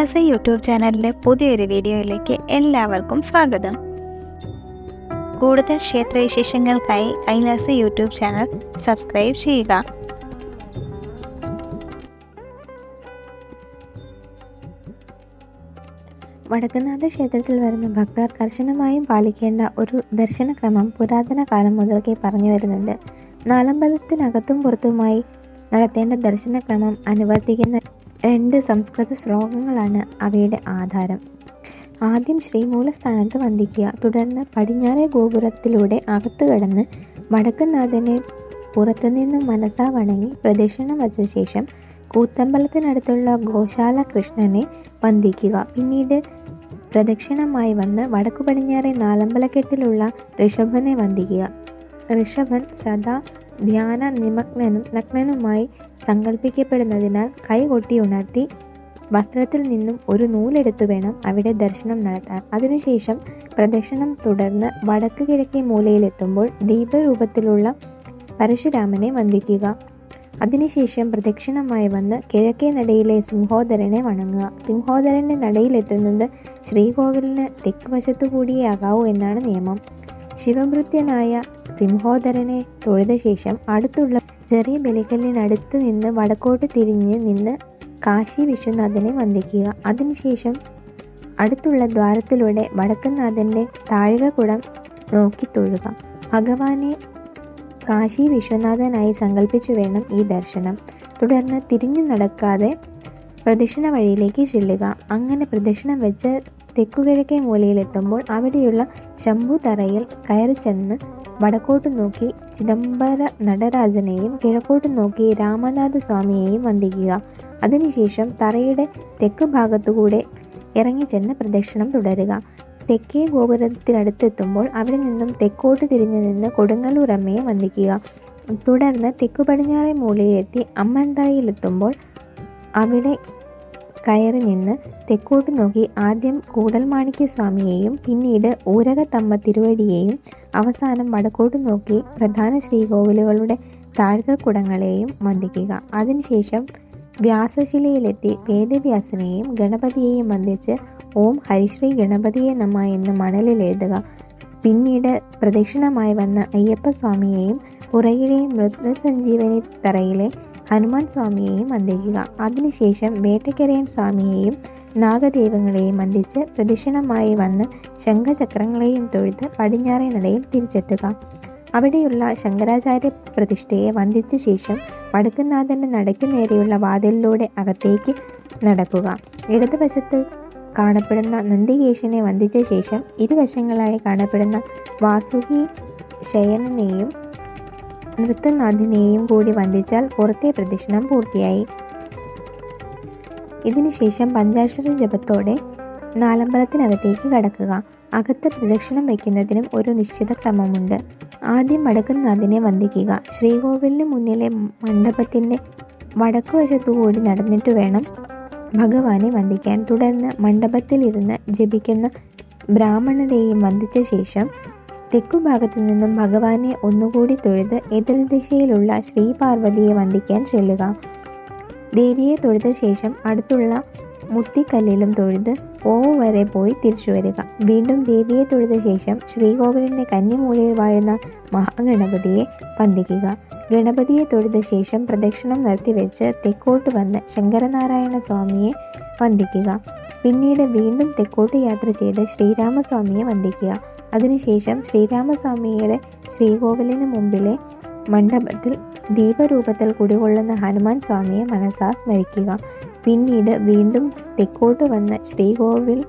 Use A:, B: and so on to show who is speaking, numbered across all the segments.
A: Kailasa YouTube ചാനലിലെ പുതിയൊരു വീഡിയോയിലേക്ക് എല്ലാവർക്കും സ്വാഗതം. കൂടുതൽ ക്ഷേത്രവിശേഷങ്ങൾക്കായി കൈലാസ യൂട്യൂബ് ചാനൽ സബ്സ്ക്രൈബ് ചെയ്യുക.
B: വടക്കുന്നാഥ ക്ഷേത്രത്തിൽ വരുന്ന ഭക്തർ കർശനമായും പാലിക്കേണ്ട ഒരു ദർശനക്രമം പുരാതന കാലം മുതൽക്കേ പറഞ്ഞു വരുന്നുണ്ട്. നാലമ്പലത്തിനകത്തും പുറത്തുമായി നടത്തേണ്ട ദർശനക്രമം അനുവർത്തിക്കുന്ന രണ്ട് സംസ്കൃത ശ്ലോകങ്ങളാണ് അവയുടെ ആധാരം. ആദ്യം ശ്രീമൂലസ്ഥാനത്ത് വന്ദിക്കുക. തുടർന്ന് പടിഞ്ഞാറേ ഗോപുരത്തിലൂടെ അകത്തു കടന്ന് വടക്കുനാഥനെ പുറത്തുനിന്ന് മനസ്സാ വണങ്ങി പ്രദക്ഷിണം വച്ച ശേഷം കൂത്തമ്പലത്തിനടുത്തുള്ള ഗോശാല കൃഷ്ണനെ വന്ദിക്കുക. പിന്നീട് പ്രദക്ഷിണമായി വന്ന് വടക്കു പടിഞ്ഞാറെ നാലമ്പലക്കെട്ടിലുള്ള ഋഷഭനെ വന്ദിക്കുക. ഋഷഭൻ സദാ ധ്യാന നിമഗ്നനും നഗ്നനുമായി സങ്കല്പിക്കപ്പെടുന്നതിനാൽ കൈകൊട്ടി ഉണർത്തി വസ്ത്രത്തിൽ നിന്നും ഒരു നൂലെടുത്തു വേണം അവിടെ ദർശനം നടത്താൻ. അതിനുശേഷം പ്രദക്ഷിണം തുടർന്ന് വടക്ക് കിഴക്കേ മൂലയിലെത്തുമ്പോൾ ദീപരൂപത്തിലുള്ള പരശുരാമനെ വന്ദിക്കുക. അതിനുശേഷം പ്രദക്ഷിണമായി വന്ന് കിഴക്കേ നടയിലെ സിംഹോദരനെ വണങ്ങുക. സിംഹോദരന്റെ നടയിലെത്തുന്നത് ശ്രീകോവിലിന് തെക്ക് വശത്തു കൂടിയേ ആകാവൂ എന്നാണ് നിയമം. ശിവഭൃത്യനായ സിംഹോദരനെ തൊഴുത ശേഷം അടുത്തുള്ള ചെറിയ ബലിക്കല്ലിനടുത്ത് നിന്ന് വടക്കോട്ട് തിരിഞ്ഞ് നിന്ന് കാശി വിശ്വനാഥനെ വന്ദിക്കുക. അതിനുശേഷം അടുത്തുള്ള ദ്വാരത്തിലൂടെ വടക്കനാഥന്റെ താഴികക്കുടം നോക്കി തൊഴുക. ഭഗവാനെ കാശി വിശ്വനാഥനായി സങ്കല്പിച്ചു വേണം ഈ ദർശനം. തുടർന്ന് തിരിഞ്ഞു നടക്കാതെ പ്രദക്ഷിണ വഴിയിലേക്ക് ചെല്ലുക. അങ്ങനെ പ്രദക്ഷിണം വെച്ച് തെക്കുകിഴക്കേ മൂലയിലെത്തുമ്പോൾ അവിടെയുള്ള ശംഭു തറയിൽ കയറി ചെന്ന് വടക്കോട്ട് നോക്കി ചിദംബര നടരാജനെയും കിഴക്കോട്ട് നോക്കി രാമനാഥ സ്വാമിയെയും വന്ദിക്കുക. അതിനുശേഷം തറയുടെ തെക്ക് ഭാഗത്തുകൂടെ ഇറങ്ങിച്ചെന്ന് പ്രദക്ഷിണം തുടരുക. തെക്കേ ഗോപുരത്തിനടുത്തെത്തുമ്പോൾ അവിടെ നിന്നും തെക്കോട്ട് തിരിഞ്ഞു നിന്ന് കൊടുങ്ങല്ലൂർ അമ്മയെ വന്ദിക്കുക. തുടർന്ന് തെക്കു പടിഞ്ഞാറേ മൂലയിലെത്തി അമ്മൻതറയിലെത്തുമ്പോൾ അവിടെ കയറി നിന്ന് തെക്കോട്ട് നോക്കി ആദ്യം കൂടൽമാണിക്യ സ്വാമിയെയും പിന്നീട് ഊരകത്തമ്മ തിരുവടിയെയും അവസാനം വടക്കോട്ട് നോക്കി പ്രധാന ശ്രീകോവിലുകളുടെ താഴ്കക്കുടങ്ങളെയും വന്ദിക്കുക അതിനുശേഷം വ്യാസശിലയിലെത്തി വേദവ്യാസനെയും ഗണപതിയെയും വന്ദിച്ച് ഓം ഹരിശ്രീ ഗണപതിയെ നമ എന്ന് മണലിൽ എഴുതുക പിന്നീട് പ്രദക്ഷിണമായി വന്ന അയ്യപ്പസ്വാമിയെയും പുറകിലെ മൃതസഞ്ജീവനി തറയിലെ ഹനുമാൻ സ്വാമിയെയും വന്ദിക്കുക. അതിനുശേഷം വേട്ടക്കരയൻ സ്വാമിയെയും നാഗദേവങ്ങളെയും വന്ദിച്ച് പ്രദക്ഷിണമായി വന്ന് ശംഖചക്രങ്ങളെയും തൊഴുത് പടിഞ്ഞാറേ നടയിൽ തിരിച്ചെത്തുക. അവിടെയുള്ള ശങ്കരാചാര്യ പ്രതിഷ്ഠയെ വന്ദിച്ച ശേഷം വടക്കുന്നാഥന്റെ നടയ്ക്ക് നേരെയുള്ള വാതിലിലൂടെ അകത്തേക്ക് നടക്കുക. ഇടതുവശത്ത് കാണപ്പെടുന്ന നന്ദികേശനെ വന്ദിച്ച ശേഷം ഇരുവശങ്ങളായി കാണപ്പെടുന്ന വാസുകി ശയനനെയും നൃത്തനാഥിനെയും കൂടി വന്ദിച്ചാൽ പുറത്തെ പ്രദക്ഷിണം പൂർത്തിയായി. ഇതിനുശേഷം പഞ്ചാക്ഷര ജപത്തോടെ നാലമ്പലത്തിനകത്തേക്ക് കടക്കുക. അകത്ത് പ്രദക്ഷിണം വയ്ക്കുന്നതിനും ഒരു നിശ്ചിത ക്രമമുണ്ട്. ആദ്യം വടക്കുന്നാഥിനെ വന്ദിക്കുക. ശ്രീകോവിലിന് മുന്നിലെ മണ്ഡപത്തിന്റെ വടക്കുവശത്തുകൂടി നടന്നിട്ട് വേണം ഭഗവാനെ വന്ദിക്കാൻ. തുടർന്ന് മണ്ഡപത്തിലിരുന്ന് ജപിക്കുന്ന ബ്രാഹ്മണരെയും വന്ദിച്ച ശേഷം തെക്കുഭാഗത്തു നിന്നും ഭഗവാനെ ഒന്നുകൂടി തൊഴുത് എതിർ ദിശയിലുള്ള ശ്രീ പാർവതിയെ വന്ദിക്കാൻ ചെല്ലുക. ദേവിയെ തൊഴുത ശേഷം അടുത്തുള്ള മുത്തിക്കല്ലിലും തൊഴുത് ഓ വരെ പോയി തിരിച്ചു വരിക. വീണ്ടും ദേവിയെ തൊഴുത ശേഷം ശ്രീകോവിലിന്റെ കന്നിമൂലയിൽ വാഴുന്ന മഹാഗണപതിയെ വന്ദിക്കുക. ഗണപതിയെ തൊഴുത ശേഷം പ്രദക്ഷിണം നിർത്തിവെച്ച് തെക്കോട്ട് വന്ന് ശങ്കരനാരായണ സ്വാമിയെ വന്ദിക്കുക. പിന്നീട് വീണ്ടും തെക്കോട്ട് യാത്ര ചെയ്ത് ശ്രീരാമസ്വാമിയെ വന്ദിക്കുക. അതിനുശേഷം ശ്രീരാമസ്വാമിയുടെ ശ്രീകോവിലിന് മുമ്പിലെ മണ്ഡപത്തിൽ ദീപരൂപത്തിൽ കുടികൊള്ളുന്ന ഹനുമാൻ സ്വാമിയെ മനസ്സാ സ്മരിക്കുക പിന്നീട് വീണ്ടും തെക്കോട്ട് വന്ന് ശ്രീകോവിൽ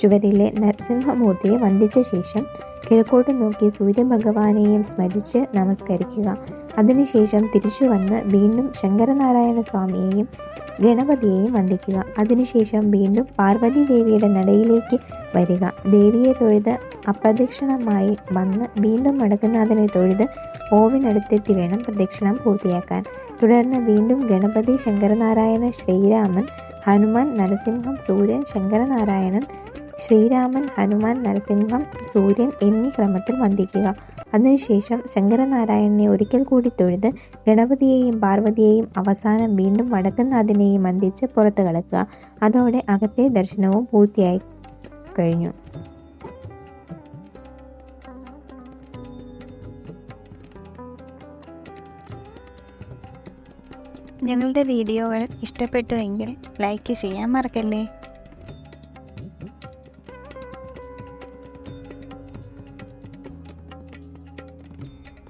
B: ചുവരിലെ നരസിംഹമൂർത്തിയെ വന്ദിച്ച ശേഷം കിഴക്കോട്ട് നോക്കി സൂര്യഭഗവാനെയും സ്മരിച്ച് നമസ്കരിക്കുക. അതിനുശേഷം തിരിച്ചു വന്ന് വീണ്ടും ശങ്കരനാരായണ സ്വാമിയെയും ഗണപതിയെയും വന്ദിക്കുക. അതിനുശേഷം വീണ്ടും പാർവതി ദേവിയുടെ നടയിലേക്ക് വരിക. ദേവിയെ തൊഴുത് അപ്രദക്ഷിണമായി വന്ന് വീണ്ടും വടക്കുനാഥനെ തൊഴുത് ഓവിനടുത്തെത്തി വേണം പ്രദക്ഷിണം പൂർത്തിയാക്കാൻ. തുടർന്ന് വീണ്ടും ഗണപതി ശങ്കരനാരായണ ശ്രീരാമൻ ഹനുമാൻ നരസിംഹം സൂര്യൻ ശങ്കരനാരായണൻ ശ്രീരാമൻ ഹനുമാൻ നരസിംഹം സൂര്യൻ എന്നീ ക്രമത്തിൽ വന്ദിക്കുക. അതിനുശേഷം ശങ്കരനാരായണനെ ഒരിക്കൽ കൂടി തൊഴുത് ഗണപതിയെയും പാർവതിയെയും അവസാനം വീണ്ടും വടക്കുന്നാഥിനെയും വന്ദിച്ച് പുറത്തു കടക്കുക. അതോടെ അകത്തെ ദർശനവും പൂർത്തിയായി കഴിഞ്ഞു.
A: ഞങ്ങളുടെ വീഡിയോകൾ ഇഷ്ടപ്പെട്ടുവെങ്കിൽ ലൈക്ക് ചെയ്യാൻ മറക്കല്ലേ?